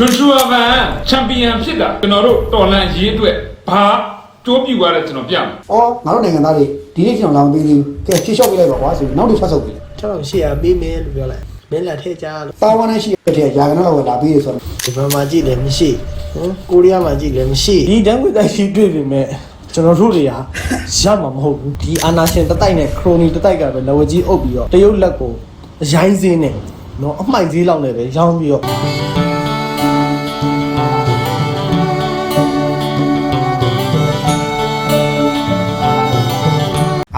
ဂျွန်ရှူအာဗန်ချန်ပီယံဖြစ်တာကျွန်တော်တို့တော်လန်ရေးအတွက်ဘာတိုးပြူသွားလဲကျွန်တော်ပြမယ်။အော်ငါတို့နိုင်ငံသားတွေဒီနေ့ကျွန်တော်လာမပေးသေးဘူး။ကဲဖြေလျှော့ပေးလိုက်ပါကွာဆိုပြီးနောက်တစ်ဖတ်ဆုပ်ပေးတယ်ကျွန်တော်ရှေ့ရပေးမယ်လို့ပြောလိုက်မင်းလက်ထည့်ကြလို့။တာဝန်နဲ့ရှိတဲ့ရာဂနာတော့လာပေးရဆိုတော့ဒီဘက်မှာကြည့်လည်းမရှိဟမ်ကိုရီးယားမှာကြည့်လည်းမရှိဒီတန်းကွေတိုက်ရှိတွေ့ပြီမဲ့ကျွန်တော်တို့တွေကရမှာမဟုတ်ဘူးဒီအာနာရှင်တတိုက်နဲ့ခရိုနီတတိုက်ကပဲလက်ဝကြီးအုပ်ပြီးတော့တရုတ်လက်ကိုအရိုင်းစင်းနဲ့နော်အမှိုက်ဈေးလောက်နဲ့ပဲရောင်းပြီးတော့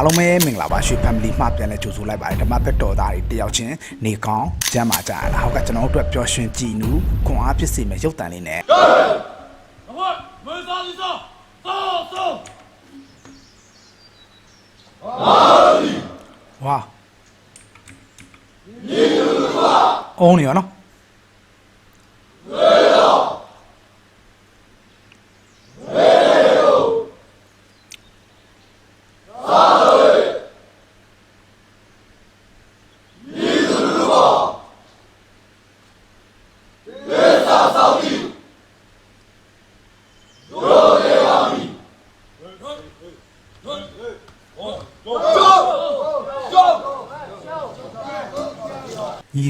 အားလုံးပဲမင်္ဂလာပါရွှေ family မှပြန်လဲကြိုဆိုလိုက်ပါတယ်ဓမ္မဘက်တော်သားတွေတယောက်ချင်းနေကောင်းကျမ်းမာကြရလားဟုတ်ကကျွန်တော်တို့အတွက်ပျော်ရွှင်ကြည်နူးခွန်အားဖြစ်စေမယ့်ရုပ်တံလေးနဲ့ဟုတ်မွေးစားလိစောသောသောဝါညီလူပါအုံးနေရောနော်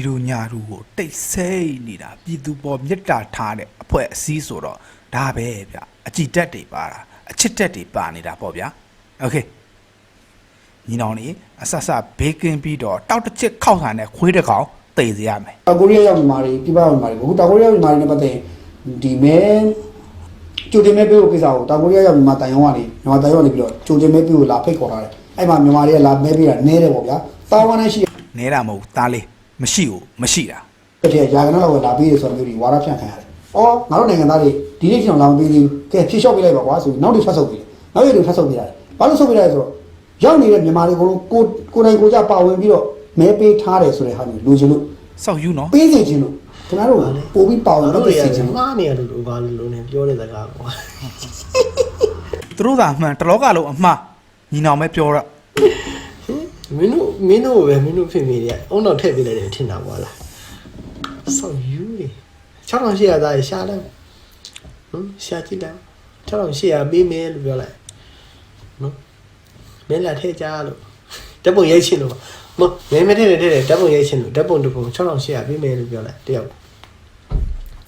ညီလူညာလူကိုတိတ်ဆိတ်နေတာပြည်သူပေါ်မြတ်တာထားတဲ့အဖွဲ့အစည်းဆိုတော့ဒါပဲဗျအကြည်တက်တွေပါတာအချစ်တက်တွေပါနေတာပေါ့ဗျာโอเคညီနောင်နေအဆဆဘေးကင်းပြီးတော့တောက်တစ်ချစ်ခောက်ဆန်တဲ့ခွေးတစ်ကောင်တိတ်စေရမယ် တောင်ကိုရီးယားရောက်မြန်မာတွေပြည်ပရောက်မြန်မာတွေအခုတောင်ကိုရီးယားရောက်မြန်မာတွေနဲ့ပတ်သက်ရင်ဒီမဲကျိုတင်မဲပေးဖို့ကိစ္စကိုတောင်ကိုရီးယားရောက်မြန်မာတိုင်ရောကနေမြန်မာတိုင်ရောကနေပြီးတော့ကျိုတင်မဲပေးဖို့လာဖိတ်ခေါ်ထားတယ်အဲ့မှာမြန်မာတွေကလာမဲပေးတာနဲတယ်ပေါ့ဗျာတာဝန်နဲ့ရှိ နဲတာမဟုတ်ဘူးသားလေး မရှိဘူးမရှိတာတဲ့ရာဂနာတော့လာပေးရဆိုတော့မျိုးတွေဝါရဖြန့်ခံရတယ်။အော်ငါတို့နိုင်ငံသားတွေဒီနေ့ကျွန်တော်လာမပေးသေးဘူး။ကဲဖြေလျှော့ပေးလိုက်ပါကွာဆိုပြီးနောက်တစ်ဖတ်ဆုပ်ပေးတယ်။နောက်ရက်တွေဖတ်ဆုပ်ပေးရတယ်။ဘာလို့ဆုပ်ပေးလဲဆိုတော့ရောက်နေတဲ့မြန်မာတွေကိုကိုကိုယ်တိုင်ကိုယ်ကြပါဝင်ပြီးတော့မဲပေးထားတယ်ဆိုတဲ့ဟာမျိုးလိုချင်လို့စောက်ယူနော်ပေးစီခြင်းလို့ခင်ဗျားတို့ပို့ပြီးပါဝင်တို့လုပ်တွေပေးရစီခြင်းလို့မားနေရလို့ဘာလို့လို့နေပြောတဲ့စကားကွာသူတို့သာအမှန်တလောကလုံးအမှားညီနောင်ပဲပြောတော့ မင်းတို့မင်းတို့ပဲမင်းတို့ဖြစ်နေတယ်အုံတော့ထည့်ပေးလိုက်တယ်ထင်တာကွာလားဆောက်ယူနေ6800သားရှာလိုက်ဟမ်ရှာကြည့်လိုက်6800ပေးမယ်လို့ပြောလိုက်နော်မင်းလက်ထည့်ကြလို့ဓာတ်ပုံရိုက်ချင်လို့မမင်းမထည့်တယ်ထည့်တယ်ဓာတ်ပုံရိုက်ချင်လို့ဓာတ်ပုံတစ်ပုံ6800ပေးမယ်လို့ပြောလိုက်တယောက်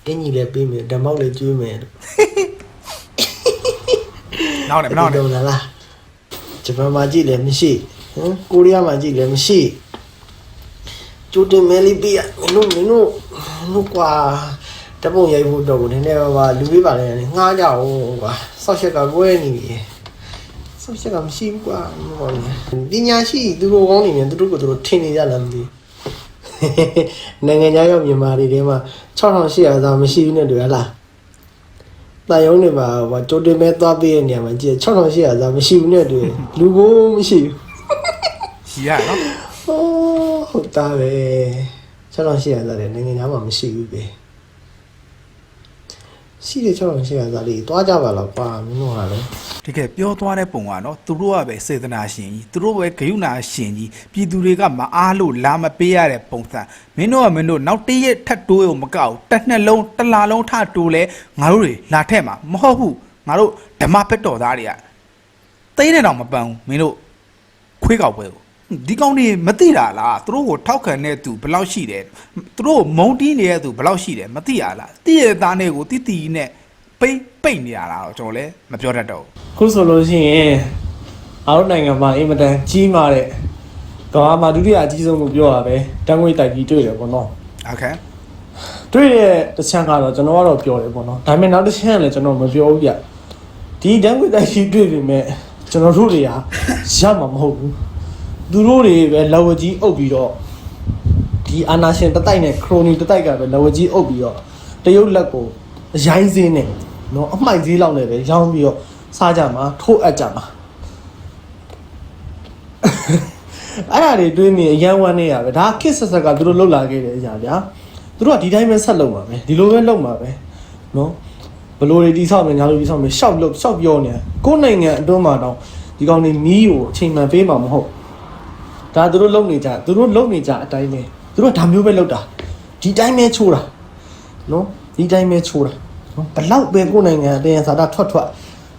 အင်ကြီးလည်းပေးမယ်ဓမ္မောက်လည်းကျွေးမယ်လို့နောက်တယ်မနောက်တယ်တော့လားဂျပန်မှာကြည့်လည်းမရှိ ဟမ်ကိုရီးယားမှာကြည့်လည်းမရှိကျိုတင်မဲလေးပြရမင်းတို့မင်းတို့မင်းတို့ကွာတပုံရိုက်ဖို့တော့ကိုနည်းနည်းပါးပါလူပေးပါလေငှားကြအောင်ကွာဆောက်ချက်ကကွဲနေပြီဆောက်ချက်ကမရှိဘူးကွာမဟုတ်ဘူးပညာရှိသူတို့ကောင်းနေတယ်သူတို့ကသူတို့ထင်နေကြလားမသိဘူးနိုင်ငံခြားရောက်မြန်မာတွေထဲမှာ6800သားမရှိဘူးနဲ့တွေ့ရလားတန်ယုံနေမှာဟိုကြိုတင်မဲသွားပေးတဲ့နေရာမှာကြည့်6800သာမရှိဘူးနဲ့တွေ့လူကိုမရှိဘူး ရှိရနော်ဟောဟုတ်တာပဲ6800သာတယ်နိုင်ငံသားမှာမရှိဘူးပဲရှိတယ်6800သာလေးသွားကြပါလားကွာမင်းတို့ကလည်းတကယ်ပြောသွားတဲ့ပုံကနော်သူတို့ကပဲစေတနာရှင်ကြီးသူတို့ပဲဂယုဏရှင်ကြီးပြည်သူတွေကမအားလို့လာမပေးရတဲ့ပုံစံမင်းတို့ကမင်းတို့နောက်တရက်ထပ်တိုးရုံမကောက်ဘူးတစ်နှစ်လုံးတစ်လားလုံးထတိုးလဲငါတို့တွေလာထက်မှာမဟုတ်ဘူးငါတို့ဓမ္မဘက်တော်သားတွေကသိတဲ့တော့မပန်းဘူးမင်းတို့ခွေးကောက်ပွဲကို ဒီကောင်တွေမသိတာလားသူတို့ကိုထောက်ခံတဲ့သူဘယ်လောက်ရှိတယ်သူတို့ကိုမုံတီးနေတဲ့သူဘယ်လောက်ရှိတယ်မသိရလားသိရတဲ့သားနဲ့ကိုတိတိနဲ့ပိတ်ပိတ်နေရတာတော့ကျွန်တော်လည်းမပြောတတ်တော့ဘူး ခုဆိုလို့ရှိရင်အားလုံးနိုင်ငံမှာအင်မတန်ကြီးမားတဲ့ကမ္ဘာမှာဒုတိယအကြီးဆုံးလို့ပြောရပဲတန်ငွေတိုက်ပြီးတွေ့တယ်ပေါ့နော် โอเค တွေ့တဲ့တစ်ချမ်းကတော့ကျွန်တော်ကတော့ပြောတယ်ပေါ့နော်ဒါပေမဲ့နောက်တစ်ချမ်းကလည်းကျွန်တော်မပြောဘူးဗျဒီတန်းကွေတိုက်ရှိတွေ့ပြီမဲ့ကျွန်တော်တို့တွေကရမှာမဟုတ်ဘူး သူတို့တွေပဲလက်ဝကြီးအုပ်ပြီးတော့ဒီအာနာရှင်တတိုက်နဲ့ခရိုနီတတိုက်ကပဲလက်ဝကြီးအုပ်ပြီးတော့တရုတ်လက်ကိုအရိုင်းစင်းနဲ့နော်အမှိုက်ဈေးလောက်နဲ့ပဲရောင်းပြီးတော့စားကြမှာထိုးအပ်ကြမှာအဲ့ဒါတွေတွေးမိအရန်ဝမ်းနေရပဲဒါခစ်ဆက်ဆက်ကသူတို့လှုပ်လာခဲ့တဲ့အရာဗျာသူတို့ကဒီတိုင်းပဲဆက်လုပ်မှာပဲဒီလိုပဲလုပ်မှာပဲနော်ဘလို့တွေတိဆောက်မယ်ညာလို့တိဆောက်မယ်ရှောက်လုပ်ရှောက်ပြောနေကိုယ်နိုင်ငံအတွင်းမှာတော့ဒီကောင်တွေမီးကိုအချိန်မှန်ပေးမှာမဟုတ် ဒါသူတို့လုပ်နေကြသူတို့လုပ်နေကြအတိုင်းပဲသူတို့ကဒါမျိုးပဲလုပ်တာဒီတိုင်းပဲချိုးတာနော်ဒီတိုင်းပဲချိုးတာနော်ဘလောက်ပဲကိုယ်နိုင်ငံအတင်းအစားတာထွက်ထွက်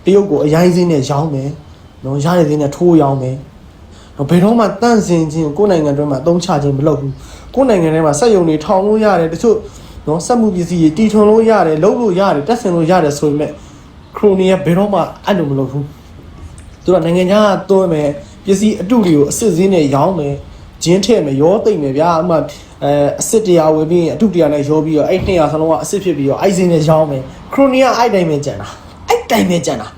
တရုတ်ကိုအရင်စင်းနဲ့ရောင်းမယ်နော်ရတဲ့စင်းနဲ့ထိုးရောင်းမယ်နော်ဘယ်တော့မှတန့်စင်ခြင်းကိုယ်နိုင်ငံအတွင်းမှာအသုံးချခြင်းမလုပ်ဘူးကိုယ်နိုင်ငံထဲမှာစက်ယုံတွေထောင်လို့ရတယ်တချို့နော်စက်မှုပစ္စည်းတွေတီထွန်လို့ရတယ်လုပ်လို့ရတယ်တက်ဆင်လို့ရတယ်ဆိုပေမဲ့ခရိုနီကဘယ်တော့မှအဲ့လိုမလုပ်ဘူးသူကနိုင်ငံခြားကသွင်းမယ် ပစ္စည်းအတုတွေကိုအစ်စ်စင်းနဲ့ရောင်းမယ်ဂျင်းထည့်မယ်ရောသိမ့်မယ်ဗျာဥပမာအဲအစ်စ်တရားဝယ်ပြီးရင်အတုတရားနဲ့ရောပြီးတော့အဲ့200ဆလုံးကအစ်စ်ဖြစ်ပြီးတော့အဲ့စင်းနဲ့ရောင်းမယ်ခရိုနီကအဲ့တိုင်းပဲကြံတာအဲ့တိုင်းပဲကြံတာ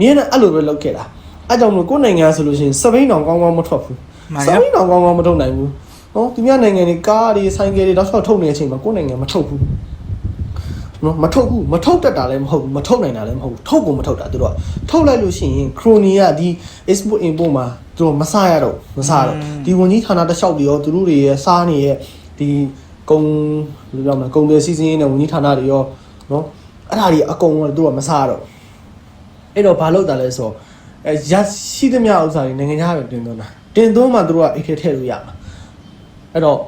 မြင်းနဲ့အဲ့လိုပဲလုပ်ခဲ့တာအဲ့ကြောင့်မလို့ကိုယ်နိုင်ငံဆိုလို့ရှိရင်စပိန်တောင်ကောင်းကောင်းမထွက်ဘူးမှန်စရပိန်တောင်ကောင်းကောင်းမထုတ်နိုင်ဘူးဟောသူများနိုင်ငံတွေကားတွေဆိုင်ကယ်တွေတော့ဆောက်ထုတ်နေတဲ့အချိန်မှာကိုယ်နိုင်ငံမထုတ်ဘူးနော်မထုတ်ဘူးမထုတ်တတ်တာလည်းမဟုတ်ဘူးမထုတ်နိုင်တာလည်းမဟုတ်ဘူးထုတ်ကိုမထုတ်တာသူတို့ကထုတ်လိုက်လို့ရှိရင်ခရိုနီကဒီ export import မှာ သူတို့မစရတော့မစတော့ဒီဝန်ကြီးဌာနတစ်လျှောက်တွေရောသူတို့တွေရဲ့စားနေရဲ့ဒီကုံဘယ်လိုပြောမလဲကုံတွေစီစဉ်နေတဲ့ဝန်ကြီးဌာနတွေရောနော်အဲ့ဒါတွေအကုန်လုံးသူတို့ကမစတော့အဲ့တော့ဘာလုပ်တာလဲဆိုတော့အဲရရှိသမျှဥစ္စာတွေနိုင်ငံခြားပဲတင်သွင်းတာတင်သွင်းမှသူတို့ကအိတ်ထဲထည့်လို့ရမှာအဲ့တော့ဘ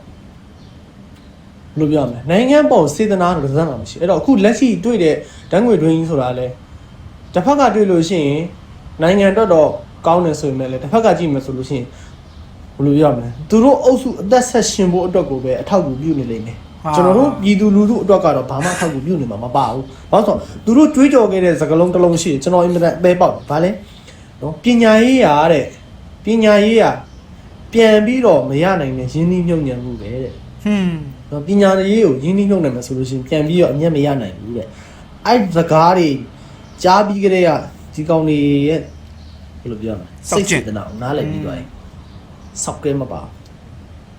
ယ်လိုပြောရမလဲနိုင်ငံပေါ်စေတနာတော့တစ်စမ်းမှမရှိအဲ့တော့အခုလက်ရှိတွေ့တဲ့ဓာတ်ငွေတွင်းကြီးဆိုတာလဲတစ်ဖက်ကတွေ့လို့ရှိရင်နိုင်ငံတော့တော့ ကောင်းတယ်ဆိုရင်လည်းတစ်ဖက်ကကြည့်မယ်ဆိုလို့ရှိရင်ဘယ်လိုပြောရမလဲသူတို့အုပ်စုအသက်ဆက်ရှင်ဖို့အတွက်ကိုပဲအထောက်အကူပြုနေလိမ့်မယ်ဟာကျွန်တော်တို့ပြည်သူလူထုအတွက်ကတော့ဘာမှအထောက်အကူပြုနေမှာမပါဘူးဘာလို့ဆိုတော့သူတို့ကြွေးကြော်ခဲ့တဲ့စကားလုံးတစ်လုံးရှိတယ်ကျွန်တော်အင်မတန်အသေးပေါက်တယ်ဗာလဲနော်ပညာရေးရာတဲ့ပညာရေးရာပြန်ပြီးတော့မရနိုင်တဲ့ရင်းနှီးမြုပ်ညံမှုပဲတဲ့ဟွန်းနော်ပညာရေးကိုရင်းနှီးမြှုပ်နှံမယ်ဆိုလို့ရှိရင်ပြန်ပြီးတော့အမျက်မရနိုင်ဘူးတဲ့အဲ့စကားတွေကြားပြီးကြတဲ့ကဒီကောင်တွေရဲ့ ဘယ်လိုပြောမလဲစိတ်စေတနာကိုနားလည်ပြီးသွားရင်စောက်ကဲမပါဘူး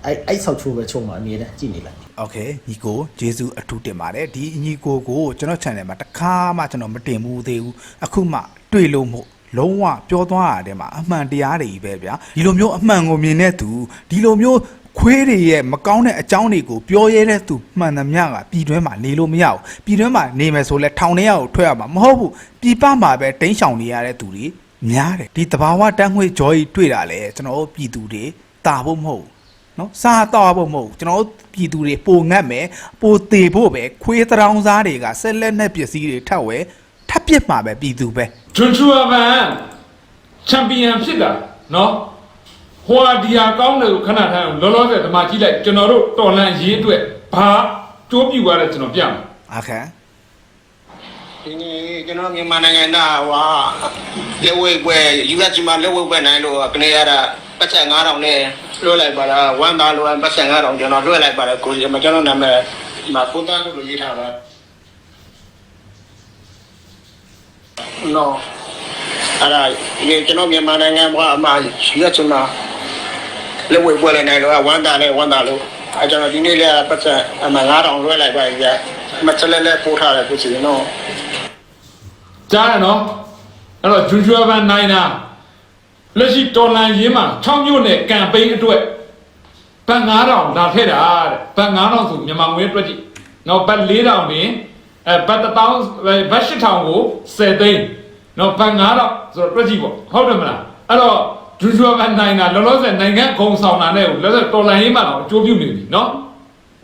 အဲ့အဲ့ဆောက်ချိုးပဲချုံမှာအမြဲတမ်းကြည့်နေလိုက် โอเคညီကိုဂျေစုအထူးတင်ပါတယ်ဒီညီကိုကိုကျွန်တော် channel မှာတစ်ခါမှကျွန်တော်မတင်ဘူးသေးဘူးအခုမှတွေ့လို့မို့လုံးဝပြောသွားရတဲ့မှာအမှန်တရားတွေကြီးပဲဗျာဒီလိုမျိုးအမှန်ကိုမြင်တဲ့သူဒီလိုမျိုးခွေးတွေရဲ့မကောင်းတဲ့အကြောင်းတွေကိုပြောရဲတဲ့သူမှန်သမျှကပြည်တွင်းမှာနေလို့မရဘူးပြည်တွင်းမှာနေမယ်ဆိုလဲထောင်ထဲရောက်ထွက်ရမှာမဟုတ်ဘူးပြည်ပမှာပဲတိန်းရှောင်နေရတဲ့သူတွေ များတယ်ဒီတဘာဝတန်းငွေကြောကြီးတွေ့တာလဲကျွန်တော်တို့ပြည်သူတွေတာဖို့မဟုတ်ဘူးနော်စားတော့ဖို့မဟုတ်ဘူးကျွန်တော်တို့ပြည်သူတွေပိုငတ်မယ်ပိုသေးဖို့ပဲခွေးတောင်စားတွေကဆက်လက်နဲ့ပစ္စည်းတွေထပ်ဝဲထပ်ပစ်မှာပဲပြည်သူပဲဂျွန်ချူအဗန်ချန်ပီယံဖြစ်တာနော်ဟွာဒီယာကောင်းတယ်ကိုခဏထားအောင်လောလောဆယ်ဒီမှာကြည့်လိုက်ကျွန်တော်တို့တော်လန်ရေးအတွက်ဘာကြိုးပြူသွားတယ်ကျွန်တော်ပြမယ်အခါ ဒီနေ့ကျွန်တော်မြန်မာနိုင်ငံသားဟွာလက်ဝဲပွဲ US မှာလက်ဝဲပွဲနိုင်လို့ကနေရတာပတ်ချက်9000နဲ့လွှဲလိုက်ပါလားဝမ်းသားလို့ပတ်ချက်9000ကျွန်တော်လွှဲလိုက်ပါလားကိုကြီးမကျွန်တော်နာမည်ဒီမှာကိုသားလို့ရေးထားပါနော်အဲ့ဒါဒီကျွန်တော်မြန်မာနိုင်ငံမှာအမှ US မှာလက်ဝဲပွဲနိုင်လို့ဝမ်းသားနဲ့ဝမ်းသားလို့အဲကျွန်တော်ဒီနေ့လည်းပတ်ချက်အမှ9000လွှဲလိုက်ပါပြီမချက်လက်လက်ပို့ထားတယ်ကိုကြီးနော် ကြားရနော်အဲ့တော့ဂျွန်ချူအဗန်နိုင်တာလက်ရှိတော်လန်ရေးမှာ6မြို့နယ်ကမ်ပိန်းအတွက်ဘတ်9000လာထည့်တာတဲ့ဘတ်9000ဆိုမြန်မာငွေအတွက်ကြည့်နော်ဘတ်4000နေအဲဘတ်1000ဘတ်8000ကို10သိန်းနော်ဘတ်9000ဆိုတော့တွက်ကြည့်ပေါ့ဟုတ်တယ်မလားအဲ့တော့ဂျွန်ချူအဗန်နိုင်တာလောလောဆယ်နိုင်ငံဂုံဆောင်တာနဲ့ကိုလောလောဆယ်တော်လန်ရေးမှာတော့အကျိုးပြုနေပြီနော်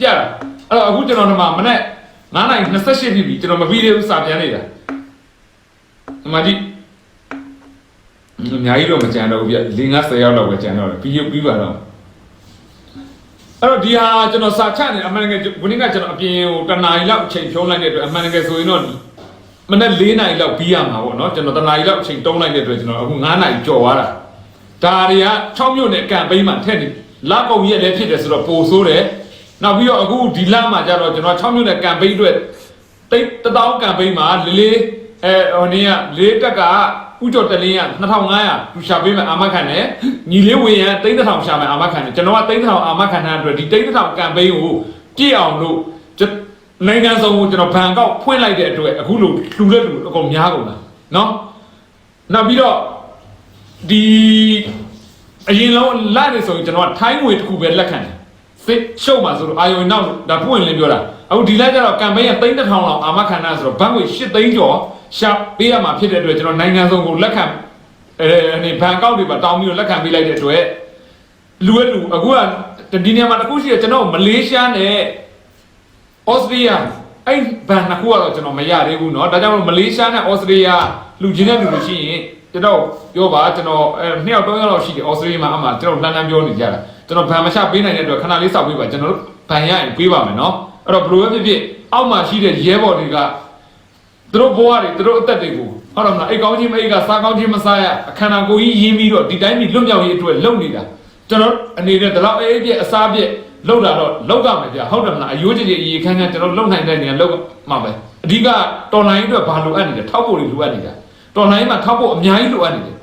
ကြလားအဲ့တော့အခုကျွန်တော်တို့မှာမနေ့9နိုင်28ပြီပြီကျွန်တော်မပြီးသေးဘူးစာပြန်နေတာ အမဒီအများကြီးတော့မကြံတော့ဘူးဗျ၄50ရောက်တော့ပဲကြံတော့တယ်ပြီးရပြီးပါတော့အဲ့တော့ဒီဟာကျွန်တော်စာချနေအမှန်တကယ်ဘုန်းကြီးကကျွန်တော်အပြင်ဟိုတနားရီလောက်အချိန်ဖြုံးလိုက်တဲ့အတွက်အမှန်တကယ်ဆိုရင်တော့မနေ့၄နာရီလောက်ပြီးရမှာပေါ့နော်ကျွန်တော်တနားရီလောက်အချိန်တုံးလိုက်တဲ့အတွက်ကျွန်တော်အခု9နာရီကြော်သွားတာဒါတွေက6မြို့နယ်ကမ်ပိန်းမှာထက်နေလက်ကုံရက်လည်းဖြစ်တယ်ဆိုတော့ပိုဆိုးတယ်နောက်ပြီးတော့အခုဒီလမှာကျတော့ကျွန်တော်6မြို့နယ်ကမ်ပိန်းအတွက်တိတ်တတောင်းကမ်ပိန်းမှာလေးလေး အဲဟိုနေ့ကလေးတက်ကဥကြော်တလင်းက2500သူရှာပေးမယ်အာမခံတယ်ညီလေးဝင်ရန်တိတ်တစ်ထောင်ရှာမယ်အာမခံတယ်ကျွန်တော်ကတိတ်တစ်ထောင်အာမခံတဲ့အတွက်ဒီတိတ်တစ်ထောင်ကမ်ပိန်းကိုပြည့်အောင်လို့ကျွန်နိုင်ငံစုံကိုကျွန်တော်ဘန်ကောက်ဖွင့်လိုက်တဲ့အတွက်အခုလိုလှူတဲ့လူအကုန်များကုန်တာနော်နောက်ပြီးတော့ဒီအရင်လုံးလာနေဆိုရင်ကျွန်တော်ကထိုင်းငွေတစ်ခုပဲလက်ခံတယ် fit show မှာဆိုတော့အာယုံနောက်ဒါပွင့်လင်းပြောတာအခုဒီလိုက်ကျတော့ကမ်ပိန်းက3000လောက်အာမခံတာဆိုတော့ဘတ်ငွေ8သိန်းကျော်ရှာပေးရမှာဖြစ်တဲ့အတွက်ကျွန်တော်နိုင်ငံစုံကိုလက်ခံအဲအနေဘန်ကောက်တွေပါတောင်းပြီးတော့လက်ခံပေးလိုက်တဲ့အတွက်လူရဲ့လူအခုကဒီနေရာမှာတစ်ခုရှိတယ်ကျွန်တော်မလေးရှားနဲ့ဩစတြေးလျ အဲ့ဘန်နှစ်ခုကတော့ကျွန်တော်မရသေးဘူးเนาะဒါကြောင့်မလို့မလေးရှားနဲ့ဩစတြေးလျလူချင်းတဲ့လူတွေရှိရင် ကျွန်တော်ပြောပါကျွန်တော်အဲနှစ်ယောက်သုံးယောက်လောက်ရှိတယ်ဩစတြေးလျမှာအမှကျွန်တော်လှမ်းလှမ်းပြောနေကြတာကျွန်တော်ဗန်မချပေးနိုင်တဲ့အတွက်ခဏလေးစောင့်ပေးပါကျွန်တော်တို့ဗန်ရရင်ပေးပါမယ်နော်အဲ့တော့ဘလို့ပဲဖြစ်ဖြစ်အောက်မှာရှိတဲ့ရဲဘော်တွေကသူတို့ဘဝတွေသူတို့အသက်တွေကိုဟုတ်တယ်မလားအိတ်ကောင်းချင်းမအိတ်ကစားကောင်းချင်းမစားရအခန္ဓာကိုယ်ကြီးရင်းပြီးတော့ဒီတိုင်းကြီးလွတ်မြောက်ရေးအတွက်လုပ်နေတာကျွန်တော်အနေနဲ့ဒီလောက်အေးအေးပြည့်အစားပြည့်လောက်တာတော့လောက်ကမယ်ကြာဟုတ်တယ်မလားအယိုးကြီးကြီးအေးခန်းခန်းကျွန်တော်လောက်နိုင်တဲ့နေရာလောက်မှာပဲအဓိကတော်လိုင်းအတွက်ဘာလိုအပ်နေလဲထောက်ဖို့တွေလိုအပ်နေတာ တော်လိုင်းမှာထောက်ဖို့အများကြီးလိုအပ်နေတယ်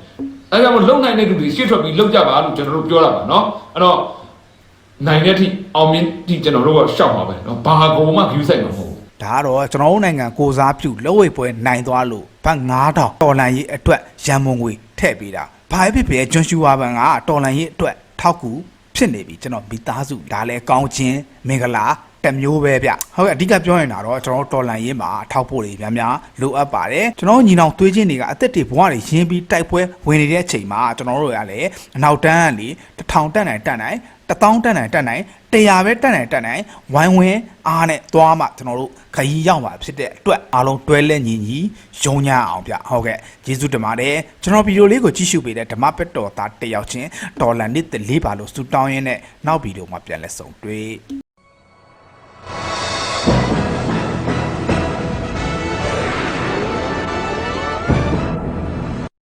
အဲဒါကြောင့်လုံနိုင်တဲ့လူတွေရှေ့ထွက်ပြီးလုံကြပါလို့ကျွန်တော်တို့ပြောတာပါเนาะအဲ့တော့နိုင်တဲ့အထိအောင်မြင်ဒီကျွန်တော်တို့ကရှောက်ပါပဲเนาะဘာကုန်မှ view ဆိုင်မှာမဟုတ်ဘူး ဒါကတော့ကျွန်တော်တို့နိုင်ငံကိုစားပြုလက်ဝဲပွဲနိုင်သွားလို့ဘတ်9000တော်လန်ရေးအတွက်ရန်မုံငွေထည့်ပေးတာဘာဖြစ်ဖြစ်ကျွန်းရှူဝါဘန်ကတော်လန်ရေးအတွက်ထောက်ကူဖြစ်နေပြီကျွန်တော်မိသားစုဒါလည်းကောင်းခြင်းမင်္ဂလာ တစ်မျိုးပဲဗျဟုတ်ကဲ့အဓိကပြောရင်တော့ကျွန်တော်တို့တော်လန်ရေးမှာထောက်ဖို့တွေများများလိုအပ်ပါတယ်ကျွန်တော်တို့ညီနောင်သွေးချင်းတွေကအသက်တွေဘဝတွေရင်းပြီးတိုက်ပွဲဝင်နေတဲ့အချိန်မှာကျွန်တော်တို့ရလည်းအနောက်တန်းကနေတစ်ထောင်တက်နိုင်တက်နိုင်တစ်တောင်းတက်နိုင်တက်နိုင်တရားပဲတက်နိုင်တက်နိုင်ဝိုင်းဝင်းအားနဲ့သွားမှကျွန်တော်တို့ခရီးရောက်မှာဖြစ်တဲ့အတွက်အားလုံးတွဲလက်ညီညီယုံညာအောင်ဗျဟုတ်ကဲ့ကျေးဇူးတင်ပါတယ်ကျွန်တော်ဗီဒီယိုလေးကိုကြည့်ရှုပေးတဲ့ဓမ္မပက်တော်သားတစ်ယောက်ချင်းဒေါ်လာနစ်တလေးပါလို့စူတောင်းရင်းနဲ့နောက်ဗီဒီယိုမှာပြန်လဲဆုံတွေ့